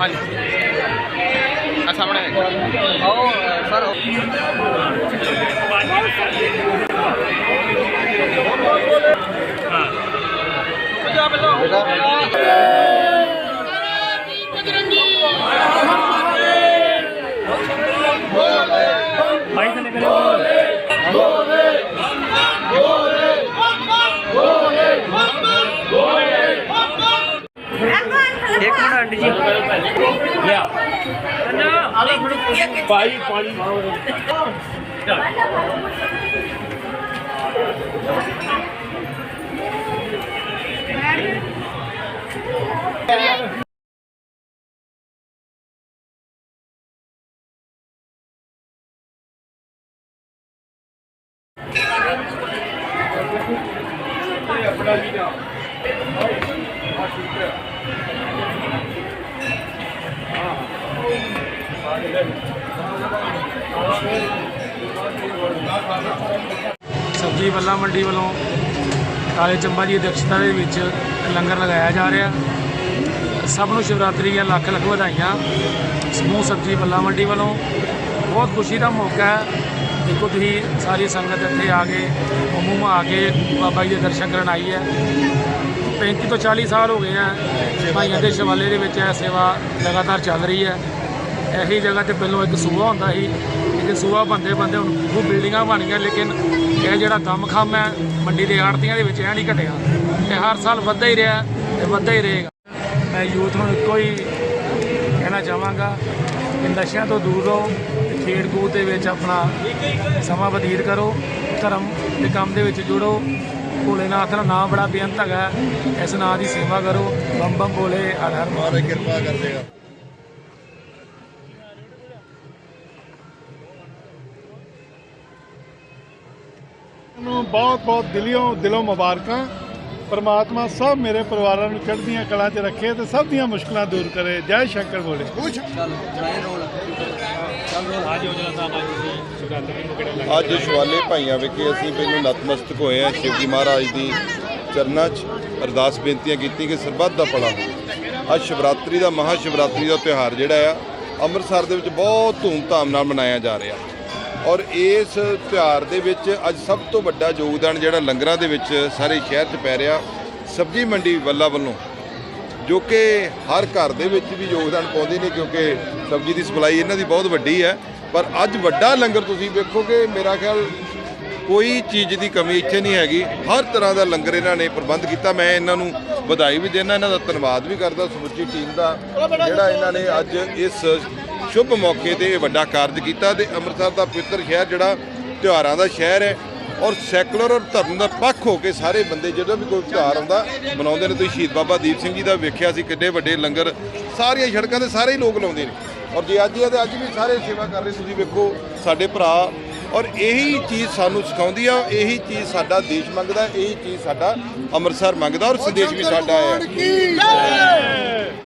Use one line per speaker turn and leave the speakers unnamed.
ਹਾਂਜੀ। ਆ ਸਾਹਮਣੇ ਹੈ
ਸਰ ਇੱਕ ਮਿੰਟ ਆਂਟੀ ਜੀ
ਭਾਈ ਪਾਣੀ
ਸਬਜ਼ੀ ਬੱਲਾ ਮੰਡੀ ਵੱਲੋਂ ਕਾਲੇ ਚੰਬਾ ਜੀ ਦੀ ਅਧਿਕਸ਼ਤਾ ਦੇ ਵਿੱਚ ਲੰਗਰ ਲਗਾਇਆ ਜਾ ਰਿਹਾ। ਸਭ ਨੂੰ ਸ਼ਿਵਰਾਤਰੀ ਦੀਆਂ ਲੱਖ ਲੱਖ ਵਧਾਈਆਂ। ਸਮੂਹ ਸਬਜ਼ੀ ਬੱਲਾ ਮੰਡੀ ਵੱਲੋਂ ਬਹੁਤ ਖੁਸ਼ੀ ਦਾ ਮੌਕਾ ਹੈ। ਦੇਖੋ ਤੁਸੀਂ ਸਾਰੀ ਸੰਗਤ ਇੱਥੇ ਆ ਕੇ ਹਮੂਮ ਆ ਕੇ ਬਾਬਾ ਜੀ ਦੇ ਦਰਸ਼ਨ ਕਰਨ ਆਈ ਹੈ। 35 ਤੋਂ 40 ਸਾਲ ਹੋ ਗਏ ਆ। ਭਾਈਆਂ ਦੇ ਸ਼ਿਵਾਲੇ ਦੇ ਵਿੱਚ ਇਹ ਸੇਵਾ ਲਗਾਤਾਰ ਚੱਲ ਰਹੀ ਹੈ। ਇਹੀ ਜਗ੍ਹਾ ਤੇ ਪਹਿਲਾਂ ਇੱਕ ਸੂਆ ਹੁੰਦਾ ਸੀ। ਲੇਕਿਨ ਸੂਆ ਬੰਦੇ ਬੰਦੇ ਹੁਣ ਉਹ ਬਿਲਡਿੰਗਾਂ ਬਣ ਗਈਆਂ, ਲੇਕਿਨ ਇਹ ਜਿਹੜਾ ਦਮਖਮ ਹੈ, ਮੰਡੀ ਦੇ ਆੜਤੀਆਂ ਦੇ ਵਿੱਚ ਇਹ ਨਹੀਂ ਘਟਿਆ। ਇਹ ਹਰ ਸਾਲ ਵੱਧਦਾ ਹੀ ਰਿਹਾ ਤੇ ਵੱਧਦਾ ਹੀ ਰਹੇਗਾ। ਮੈਂ ਯੂਥ ਨੂੰ ਇੱਕੋ ਹੀ ਕਹਿਣਾ ਚਾਹਾਂਗਾ, ਕਿ ਨਸ਼ਿਆਂ ਤੋਂ ਦੂਰ ਰਹੋ ਤੇ ਖੇਡ ਕੂਦ ਦੇ ਵਿੱਚ ਆਪਣਾ ਸਮਾਂ ਬਤੀਤ ਕਰੋ, ਧਰਮ ਦੇ ਕੰਮ ਦੇ ਵਿੱਚ ਜੁੜੋ। ਭੋਲੇਨਾਥ ਦਾ ਨਾਮ ਬੜਾ ਬੇਅੰਤ ਹੈਗਾ। ਹੈ। ਇਸ ਨਾਮ ਦੀ ਸੇਵਾ ਕਰੋ। ਬੰਮ ਬੰਮ ਭੋਲੇ ਹਰ ਹਰ ਮਹਾਰਾਜ
ਕਿਰਪਾ ਕਰ ਦੇਗਾ।
ਨੂੰ ਬਹੁਤ ਬਹੁਤ ਦਿਲੋਂ ਦਿਲੋਂ ਮੁਬਾਰਕਾਂ। ਪਰਮਾਤਮਾ ਸਭ ਮੇਰੇ ਪਰਿਵਾਰਾਂ ਨੂੰ ਚੜ੍ਹਦੀਆਂ ਕਲਾਂ 'ਚ ਰੱਖੇ ਤੇ ਸਭ ਦੀਆਂ ਮੁਸ਼ਕਲਾਂ ਦੂਰ ਕਰੇ। ਜੈ ਸ਼ੰਕਰ ਬੋਲੇ।
ਅੱਜ ਸ਼ਿਵਾਲੇ ਭਾਈਆਂ ਵਿਖੇ ਅਸੀਂ ਪਹਿਲਾਂ ਨਤਮਸਤਕ ਹੋਏ ਹਾਂ। ਸ਼ਿਵ ਜੀ ਮਹਾਰਾਜ ਦੀ ਚਰਨਾਂ 'ਚ ਅਰਦਾਸ ਬੇਨਤੀਆਂ ਕੀਤੀ ਕਿ ਸਰਬੱਤ ਦਾ ਭਲਾ ਹੋਵੇ। ਅੱਜ ਸ਼ਿਵਰਾਤਰੀ ਦਾ ਮਹਾ ਸ਼ਿਵਰਾਤਰੀ ਦਾ ਤਿਉਹਾਰ ਜਿਹੜਾ ਆ ਅੰਮ੍ਰਿਤਸਰ ਦੇ ਵਿੱਚ ਬਹੁਤ ਧੂਮਧਾਮ ਨਾਲ ਮਨਾਇਆ ਜਾ ਰਿਹਾ। ਔਰ ਇਸ ਤਿਉਹਾਰ ਦੇ ਵਿੱਚ ਅੱਜ ਸਭ ਤੋਂ ਵੱਡਾ ਯੋਗਦਾਨ ਜਿਹੜਾ ਲੰਗਰਾਂ ਦੇ ਵਿੱਚ ਸਾਰੇ ਸ਼ਹਿਰ 'ਚ ਪੈ ਰਿਹਾ, ਸਬਜ਼ੀ ਮੰਡੀ ਵੱਲਾ ਵੱਲੋਂ, ਜੋ ਕਿ ਹਰ ਘਰ ਦੇ ਵਿੱਚ ਵੀ ਯੋਗਦਾਨ ਪਾਉਂਦੇ ਨੇ ਕਿਉਂਕਿ ਸਬਜ਼ੀ ਦੀ ਸਪਲਾਈ ਇਹਨਾਂ ਦੀ ਬਹੁਤ ਵੱਡੀ ਹੈ। ਪਰ ਅੱਜ ਵੱਡਾ ਲੰਗਰ ਤੁਸੀਂ ਵੇਖੋਗੇ, ਮੇਰਾ ਖਿਆਲ ਕੋਈ ਚੀਜ਼ ਦੀ ਕਮੀ ਇੱਥੇ ਨਹੀਂ ਹੈਗੀ। ਹਰ ਤਰ੍ਹਾਂ ਦਾ ਲੰਗਰ ਇਹਨਾਂ ਨੇ ਪ੍ਰਬੰਧ ਕੀਤਾ। ਮੈਂ ਇਹਨਾਂ ਨੂੰ ਵਧਾਈ ਵੀ ਦੇਣਾ ਇਹਨਾਂ ਦਾ ਧੰਨਵਾਦ ਵੀ ਕਰਦਾ, ਸਮੁੱਚੀ ਟੀਮ ਦਾ, ਜਿਹੜਾ ਇਹਨਾਂ ਨੇ ਅੱਜ ਇਸ ਸ਼ੁਭ ਮੌਕੇ ਤੇ ਇਹ ਵੱਡਾ ਕਾਰਜ ਕੀਤਾ ਤੇ ਅੰਮ੍ਰਿਤਸਰ ਦਾ ਪਵਿੱਤਰ ਸ਼ਹਿਰ ਜਿਹੜਾ ਤਿਉਹਾਰਾਂ ਦਾ ਸ਼ਹਿਰ ਹੈ ਔਰ ਸੈਕੂਲਰ ਔਰ ਧਰਮ ਦਾ ਪੱਖ ਹੋ ਕੇ ਸਾਰੇ ਬੰਦੇ ਜਦੋਂ ਵੀ ਕੋਈ ਤਿਉਹਾਰ ਆਉਂਦਾ ਮਨਾਉਂਦੇ ਨੇ। ਤੁਸੀਂ ਸ਼ਹੀਦ ਬਾਬਾ ਦੀਪ ਸਿੰਘ ਜੀ ਦਾ ਵੇਖਿਆ ਸੀ ਕਿੰਨੇ ਵੱਡੇ ਲੰਗਰ ਸਾਰੀਆਂ ਸੜਕਾਂ ਤੇ ਸਾਰੇ ਹੀ ਲੋਕ ਲਾਉਂਦੇ ਨੇ। ਔਰ ਜੇ ਅੱਜ ਇਹ ਤੇ ਅੱਜ ਵੀ ਸਾਰੇ ਸੇਵਾ ਕਰ ਰਹੇ ਤੁਸੀਂ ਵੇਖੋ ਸਾਡੇ ਭਰਾ। ਔਰ ਇਹੀ ਚੀਜ਼ ਸਾਨੂੰ ਸਿਖਾਉਂਦੀ ਆ ਇਹੀ ਚੀਜ਼ ਸਾਡਾ ਦੇਸ਼ ਮੰਗਦਾ ਇਹੀ ਚੀਜ਼ ਸਾਡਾ ਅੰਮ੍ਰਿਤਸਰ ਮੰਗਦਾ ਔਰ ਸੰਦੇਸ਼ ਵੀ ਸਾਡਾ ਹੈ